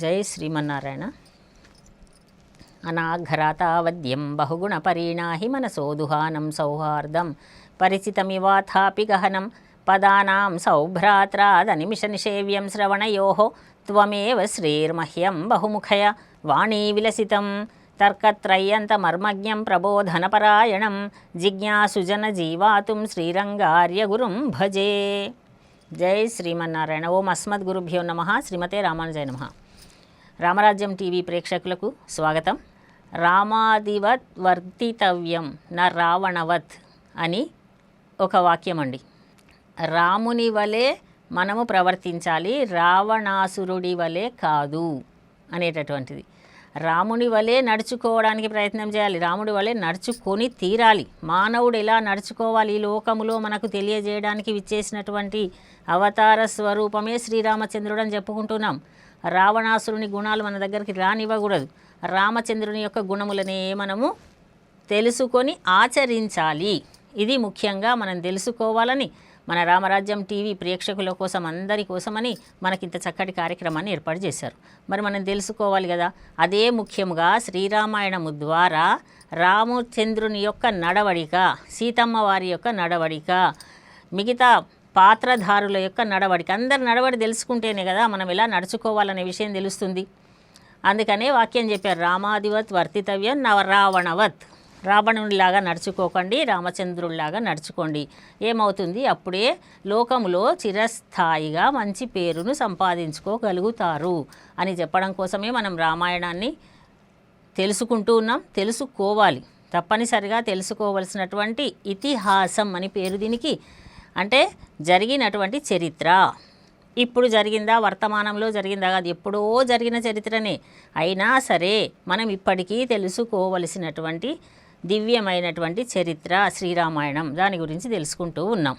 జై శ్రీమన్నారాయణ అనాఘ్రాతావద్యం బహుగుణపరీణాహి మనసోదుహానం సౌహార్దం పరిచితమివాథాపి గహనం పదానాం సౌభ్రాత్రాదనిమిషనిషేవ్యం శ్రవణయో త్వమేవ శ్రీర్మహ్యం బహుముఖయ వాణీ విలసితం తర్కత్రయ్యంతమర్మజ్ఞం ప్రబోధనపరాయణం జిజ్ఞాసుజన జీవాతుం శ్రీరంగార్య గురుం భజే జై శ్రీమన్నారాయణ ఓం అస్మద్ గురుభ్యో నమ శ్రీమతే రామానుజయ నమ రామరాజ్యం టీవీ ప్రేక్షకులకు స్వాగతం। రామాదివత్ వర్తితవ్యం న రావణవత్ అని ఒక వాక్యం అండి రాముని వలె మనము ప్రవర్తించాలి రావణాసురుడి వలె కాదు అనేటటువంటిది. రాముని వలె నడుచుకోవడానికి ప్రయత్నం చేయాలి రాముడి వలె నడుచుకొని తీరాలి. మానవుడు ఎలా నడుచుకోవాలి? ఈ లోకములో మనకు తెలియజేయడానికి విచ్చేసినటువంటి అవతార స్వరూపమే శ్రీరామచంద్రుడు అని చెప్పుకుంటున్నాం. రావణాసురుని గుణాలు మన దగ్గరికి రానివ్వకూడదు. రామచంద్రుని యొక్క గుణములనే మనము తెలుసుకొని ఆచరించాలి. ఇది ముఖ్యంగా మనం తెలుసుకోవాలని మన రామరాజ్యం టీవీ ప్రేక్షకుల కోసం అందరి కోసమని మనకింత చక్కటి కార్యక్రమాన్ని ఏర్పాటు చేశారు. మరి మనం తెలుసుకోవాలి కదా అదే ముఖ్యంగా శ్రీరామాయణము ద్వారా రామచంద్రుని యొక్క నడవడిక సీతమ్మ వారి యొక్క నడవడిక మిగతా పాత్రధారుల యొక్క నడవడిక అందరి నడవడి తెలుసుకుంటేనే కదా మనం ఎలా నడుచుకోవాలనే విషయం తెలుస్తుంది. అందుకనే వాక్యం చెప్పారు రామాధివత్ వర్తితవ్యం నవరావణవత్. రావణునిలాగా నడుచుకోకండి రామచంద్రుడిలాగా నడుచుకోండి. ఏమవుతుంది? అప్పుడే లోకంలో చిరస్థాయిగా మంచి పేరును సంపాదించుకోగలుగుతారు అని చెప్పడం కోసమే మనం రామాయణాన్ని తెలుసుకుంటూ ఉన్నాం. తెలుసుకోవాలి. తప్పనిసరిగా తెలుసుకోవలసినటువంటి ఇతిహాసం అని పేరు దీనికి. అంటే జరిగినటువంటి చరిత్ర. ఇప్పుడు జరిగిందా? వర్తమానంలో జరిగిందా? కాదు ఎప్పుడో జరిగిన చరిత్రనే. అయినా సరే మనం ఇప్పటికీ తెలుసుకోవలసినటువంటి దివ్యమైనటువంటి చరిత్ర శ్రీరామాయణం. దాని గురించి తెలుసుకుంటూ ఉన్నాం.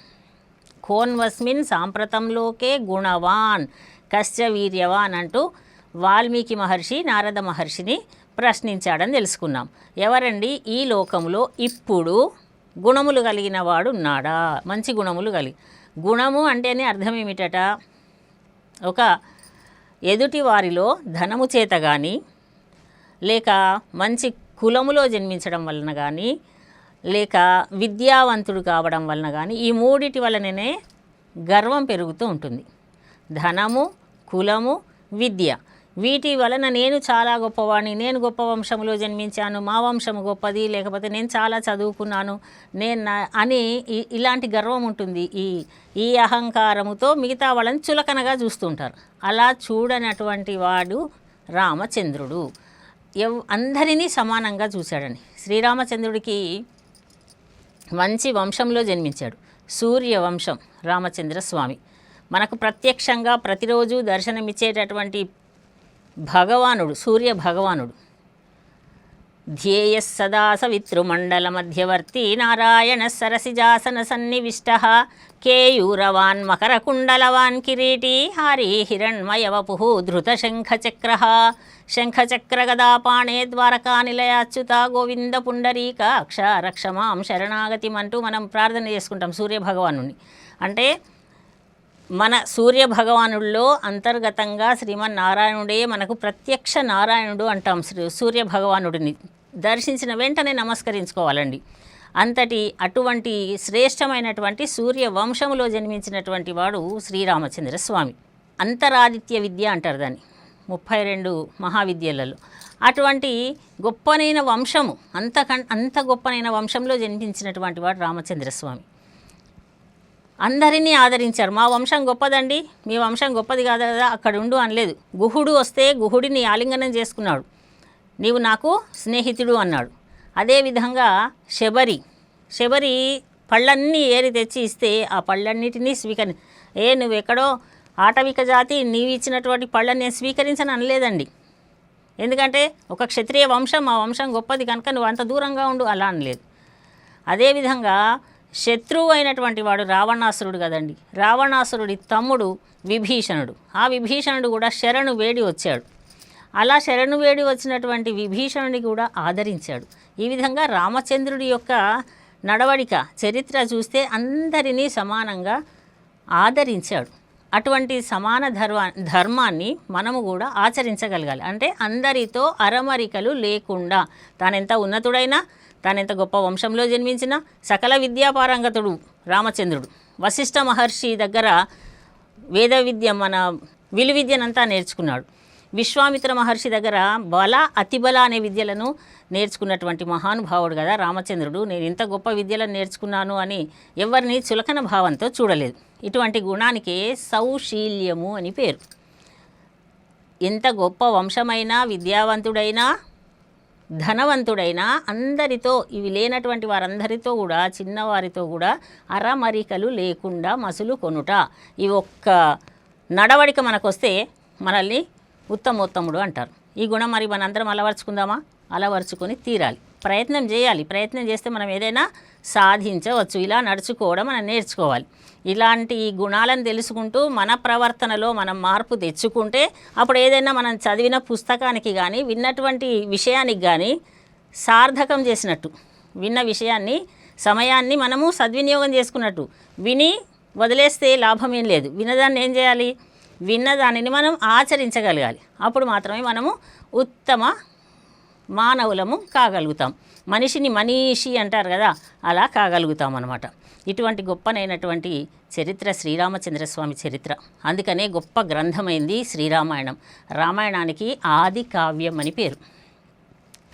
కోన్వస్మిన్ సాంప్రతంలోకే గుణవాన్ కశ్చ వీర్యవాన్ అంటూ వాల్మీకి మహర్షి నారద మహర్షిని ప్రశ్నించాడని తెలుసుకున్నాం. ఎవరండి? ఈ లోకంలో ఇప్పుడు గుణములు కలిగిన వాడు ఉన్నాడా? మంచి గుణములు కలిగి. గుణము అంటేనే అర్థం ఏమిటట? ఒక ఎదుటి వారిలో ధనము చేత కానీ లేక మంచి కులములో జన్మించడం వలన కానీ లేక విద్యావంతుడు కావడం వలన కానీ ఈ మూడిటి వలననే గర్వం పెరుగుతూ ఉంటుంది. ధనము కులము విద్య. వీటి వలన నేను చాలా గొప్పవాడిని నేను గొప్ప వంశంలో జన్మించాను. మా వంశము గొప్పది. లేకపోతే నేను చాలా చదువుకున్నాను. నేను అని ఇలాంటి గర్వం ఉంటుంది. ఈ ఈ అహంకారముతో మిగతా వాళ్ళని చులకనగా చూస్తుంటారు. అలా చూడనటువంటి వాడు రామచంద్రుడు. ఎవ్ అందరినీ సమానంగా చూశాడని. శ్రీరామచంద్రుడికి మంచి వంశంలో జన్మించాడు. సూర్య వంశం రామచంద్ర స్వామి మనకు ప్రత్యక్షంగా ప్రతిరోజు దర్శనమిచ్చేటటువంటి భగవానుడు సూర్య భగవానుడు. ధ్యేయ సదా సవితృమండల మధ్యవర్తి నారాయణ సరసిజాసన సన్నివిష్ట కేయూరవాన్ మకరకుండలవాన్ కిరీటీ హరి హిరణ్మయవపు ధృత శంఖచక్ర శంఖచక్రగదాపాణే ద్వారకా నిలయాచ్యుత గోవింద పుండరీక అక్షరక్షమాం శరణాగతిం అంటూ మనం ప్రార్థన చేసుకుంటాం సూర్యభగవాను అంటే మన సూర్య భగవానుల్లో అంతర్గతంగా శ్రీమన్నారాయణుడే మనకు ప్రత్యక్ష నారాయణుడు అంటాం శ్రీ సూర్య భగవానుడిని దర్శించిన వెంటనే నమస్కరించుకోవాలండి. అంతటి అటువంటి శ్రేష్టమైనటువంటి సూర్య వంశములో జన్మించినటువంటి వాడు శ్రీరామచంద్ర స్వామి. అంతరాదిత్య విద్య అంటారు దాన్ని. ముప్పై రెండు మహావిద్యలలో. అటువంటి గొప్పనైన వంశము అంత అంత గొప్పనైన వంశంలో జన్మించినటువంటి వాడు రామచంద్ర స్వామి. అందరినీ ఆదరించారు. మా వంశం గొప్పదండి. మీ వంశం గొప్పది కాదు కదా అక్కడ ఉండు అనలేదు. గుహుడు వస్తే గుహుడిని ఆలింగనం చేసుకున్నాడు. నీవు నాకు స్నేహితుడు అన్నాడు. అదేవిధంగా శబరి. శబరి పళ్ళన్నీ ఏరి తెచ్చి ఇస్తే ఆ పళ్ళన్నిటినీ స్వీకరి ఏ నువ్వు ఎక్కడో ఆటవిక జాతి నీవు ఇచ్చినటువంటి పళ్ళని నేను స్వీకరించను అనలేదండి. ఎందుకంటే ఒక క్షత్రియ వంశం ఆ వంశం గొప్పది కనుక నువ్వు అంత దూరంగా ఉండు అలా అనలేదు. అదేవిధంగా శత్రువు అయినటువంటి వాడు రావణాసురుడు కదండి. రావణాసురుడి తమ్ముడు విభీషణుడు. ఆ విభీషణుడు కూడా శరణు వేడి వచ్చాడు. అలా శరణు వేడి వచ్చినటువంటి విభీషణుని కూడా ఆదరించాడు. ఈ విధంగా రామచంద్రుడి యొక్క నడవడిక చరిత్ర చూస్తే అందరినీ సమానంగా ఆదరించాడు. అటువంటి సమాన ధర్మ ధర్మాన్ని మనము కూడా ఆచరించగలగాలి. అంటే అందరితో అరమరికలు లేకుండా తానెంత ఉన్నతుడైనా తానెంత గొప్ప వంశంలో జన్మించిన సకల విద్యాపారంగతుడు రామచంద్రుడు. వశిష్ఠ మహర్షి దగ్గర వేద విద్య మన విలు విద్యనంతా నేర్చుకున్నాడు. విశ్వామిత్ర మహర్షి దగ్గర బల అతిబల అనే విద్యలను నేర్చుకున్నటువంటి మహానుభావుడు కదా రామచంద్రుడు. నేను ఇంత గొప్ప విద్యలను నేర్చుకున్నాను అని ఎవరిని చులకన భావంతో చూడలేదు. ఇటువంటి గుణానికే సౌశీల్యము అని పేరు. ఎంత గొప్ప వంశమైనా విద్యావంతుడైనా ధనవంతుడైనా అందరితో ఇవి లేనటువంటి వారందరితో కూడా చిన్నవారితో కూడా అరమరికలు లేకుండా మసులు కొనుట. ఈ ఒక్క నడవడిక మనకొస్తే మనల్ని ఉత్తమోత్తముడు అంటారు. ఈ గుణం మరి మనందరం అలవర్చుకుందామా? అలవర్చుకొని తీరాలి. ప్రయత్నం చేయాలి. ప్రయత్నం చేస్తే మనం ఏదైనా సాధించవచ్చు. ఇలా నడుచుకోవడం మనం నేర్చుకోవాలి. ఇలాంటి గుణాలను తెలుసుకుంటూ మన ప్రవర్తనలో మనం మార్పు తెచ్చుకుంటే అప్పుడు ఏదైనా మనం చదివిన పుస్తకానికి కానీ విన్నటువంటి విషయానికి కానీ సార్థకం చేసినట్టు విన్న విషయాన్ని సమయాన్ని మనము సద్వినియోగం చేసుకున్నట్టు విని వదిలేస్తే లాభం ఏం లేదు. విన్నదాన్ని ఏం చేయాలి? విన్నదానిని మనం ఆచరించగలగాలి. అప్పుడు మాత్రమే మనము ఉత్తమ మానవులము కాగలుగుతాం. మనిషిని మనీషి అంటారు కదా అలా కాగలుగుతాం అనమాట ఇటువంటి గొప్పనైనటువంటి చరిత్ర శ్రీరామచంద్రస్వామి చరిత్ర. అందుకనే గొప్ప గ్రంథమైంది శ్రీరామాయణం. రామాయణానికి ఆది కావ్యం అని పేరు.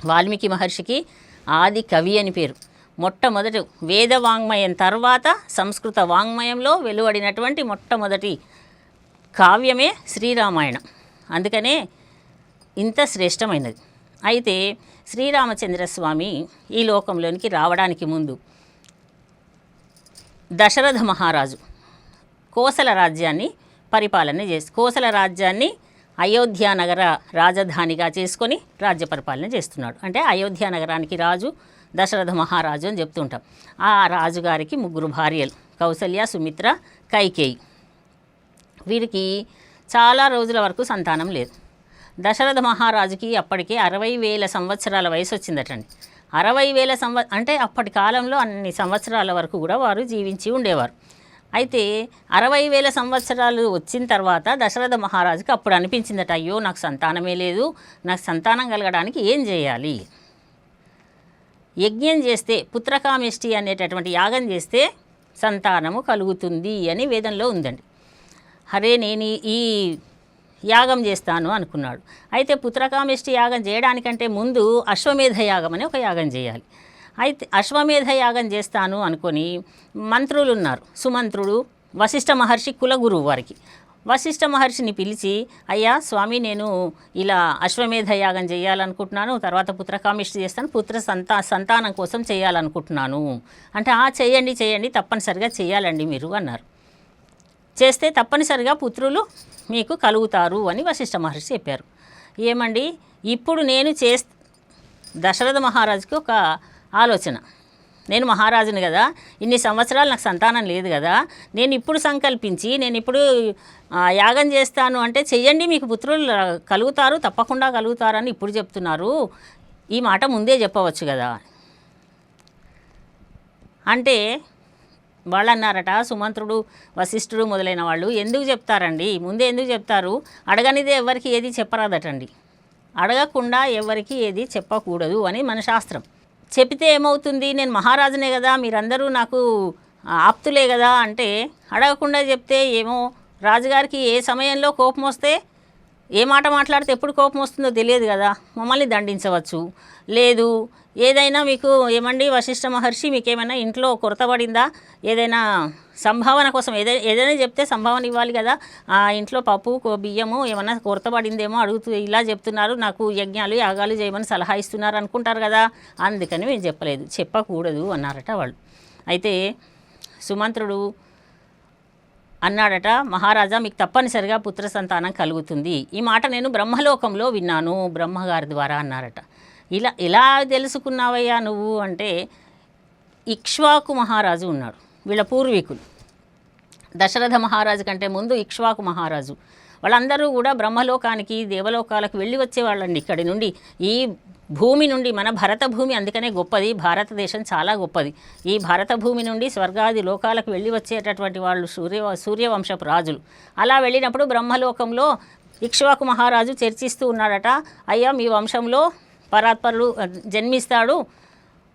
వాల్మీకి మహర్షికి ఆది కవి అని పేరు. మొట్టమొదటి వేద వాంగ్మయం తర్వాత సంస్కృత వాంగ్మయంలో వెలువడినటువంటి మొట్టమొదటి కావ్యమే శ్రీరామాయణం. అందుకనే ఇంత శ్రేష్టమైనది. అయితే శ్రీరామచంద్రస్వామి ఈ లోకంలోనికి రావడానికి ముందు దశరథ మహారాజు కోసల రాజ్యాన్ని పరిపాలన చేసి కోసల రాజ్యాన్ని అయోధ్య నగర రాజధానిగా చేసుకొని రాజ్య పరిపాలన చేస్తున్నాడు. అంటే అయోధ్య నగరానికి రాజు దశరథ మహారాజు అని చెప్తుంటాం. ఆ రాజుగారికి ముగ్గురు భార్యలు కౌసల్య సుమిత్ర కైకేయి. వీరికి చాలా రోజుల వరకు సంతానం లేదు. దశరథ మహారాజుకి అప్పటికే అరవై వేల సంవత్సరాల వయసు వచ్చిందటండి. అరవై వేల సంవ అంటే అప్పటి కాలంలో అన్ని సంవత్సరాల వరకు కూడా వారు జీవించి ఉండేవారు. అయితే అరవై వేల సంవత్సరాలు వచ్చిన తర్వాత దశరథ మహారాజుకి అప్పుడు అనిపించిందట అయ్యో నాకు సంతానమే లేదు నాకు సంతానం కలగడానికి ఏం చేయాలి? యజ్ఞం చేస్తే పుత్రకామిష్టి అనేటటువంటి యాగం చేస్తే సంతానము కలుగుతుంది అని వేదంలో ఉందండి. అరే నేను ఈ యాగం చేస్తాను అనుకున్నాడు. అయితే పుత్రకామిష్టి యాగం చేయడానికంటే ముందు అశ్వమేధ యాగం అని ఒక యాగం చేయాలి. అయితే అశ్వమేధ యాగం చేస్తాను అనుకొని మంత్రులు ఉన్నారు సుమంత్రుడు వశిష్ఠ మహర్షి కులగురువు వారికి. వశిష్ఠ మహర్షిని పిలిచి అయ్యా స్వామి నేను ఇలా అశ్వమేధ యాగం చేయాలనుకుంటున్నాను తర్వాత పుత్రకామిష్టి చేస్తాను పుత్ర సంతా సంతానం కోసం చేయాలనుకుంటున్నాను. అంటే ఆ చేయండి చేయండి తప్పనిసరిగా చేయాలండి మీరు అన్నారు. చేస్తే తప్పనిసరిగా పుత్రులు మీకు కలుగుతారు అని వశిష్ఠ మహర్షి చెప్పారు. ఏమండి? ఇప్పుడు నేను చే దశరథ మహారాజుకి ఒక ఆలోచన. నేను మహారాజుని కదా ఇన్ని సంవత్సరాలు నాకు సంతానం లేదు కదా నేను ఇప్పుడు సంకల్పించి నేను ఇప్పుడు యాగం చేస్తాను అంటే చెయ్యండి మీకు పుత్రులు కలుగుతారు తప్పకుండా కలుగుతారని ఇప్పుడు చెప్తున్నారు. ఈ మాట ముందే చెప్పవచ్చు కదా. అంటే వాళ్ళు అన్నారట సుమంత్రుడు వశిష్ఠుడు మొదలైన వాళ్ళు. ఎందుకు చెప్తారండి? ముందే ఎందుకు చెప్తారు? అడగనిదే ఎవరికి ఏది చెప్పరాదటండి. అడగకుండా ఎవరికి ఏది చెప్పకూడదు అని మన శాస్త్రం. చెప్తే ఏమవుతుంది? నేను మహారాజునే కదా మీరందరూ నాకు ఆప్తులే కదా అంటే అడగకుండా చెప్తే ఏమో? రాజుగారికి ఏ సమయంలో కోపం వస్తే ఏ మాట మాట్లాడితే ఎప్పుడు కోపం వస్తుందో తెలియదు కదా. మమ్మల్ని దండించవచ్చు. లేదు ఏదైనా మీకు ఏమండి వశిష్ఠ మహర్షి మీకు ఏమైనా ఇంట్లో కొరత పడిందా? ఏదైనా సంభావన కోసం ఏదైనా ఏదైనా చెప్తే సంభావన ఇవ్వాలి కదా? ఆ ఇంట్లో పప్పు కో- బియ్యము ఏమైనా కొరత పడిందేమో అడుగుతూ ఇలా చెప్తున్నారు. నాకు యజ్ఞాలు యాగాలు చేయమని సలహా ఇస్తున్నారు అనుకుంటారు కదా? అందుకని మేము చెప్పలేదు. చెప్పకూడదు అన్నారట వాళ్ళు. అయితే సుమంత్రుడు అన్నాడట మహారాజా మీకు తప్పనిసరిగా పుత్ర సంతానం కలుగుతుంది. ఈ మాట నేను బ్రహ్మలోకంలో విన్నాను. బ్రహ్మగారి ద్వారా అన్నారట. ఇలా ఎలా తెలుసుకున్నావయ్యా నువ్వు అంటే ఇక్ష్వాకు మహారాజు ఉన్నాడు వీళ్ళ పూర్వీకులు. దశరథ మహారాజు కంటే ముందు ఇక్ష్వాకు మహారాజు. వాళ్ళందరూ కూడా బ్రహ్మలోకానికి దేవలోకాలకు వెళ్ళి వచ్చేవాళ్ళండి ఇక్కడి నుండి. ఈ భూమి నుండి మన భరత భూమి అందుకనే గొప్పది భారతదేశం చాలా గొప్పది. ఈ భారత భూమి నుండి స్వర్గాది లోకాలకు వెళ్ళి వచ్చేటటువంటి వాళ్ళు సూర్య సూర్యవంశపు రాజులు. అలా వెళ్ళినప్పుడు బ్రహ్మలోకంలో ఇక్ష్వాకు మహారాజు చర్చిస్తూ ఉన్నాడట అయ్యా మీ వంశంలో పరాత్పరులు జన్మిస్తాడు.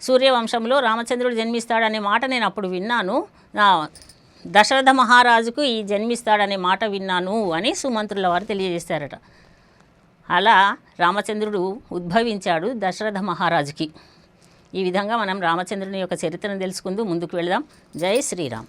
సూర్యవంశంలో రామచంద్రుడు జన్మిస్తాడనే మాట నేను అప్పుడు విన్నాను. నా దశరథ మహారాజుకు ఈ జన్మిస్తాడనే మాట విన్నాను అని సుమంత్రుల వారు తెలియజేశారట అలా రామచంద్రుడు ఉద్భవించాడు దశరథ మహారాజుకి. ఈ విధంగా మనం రామచంద్రుని యొక్క చరిత్రను తెలుసుకుంటూ ముందుకు వెళదాం. జై శ్రీరామ్.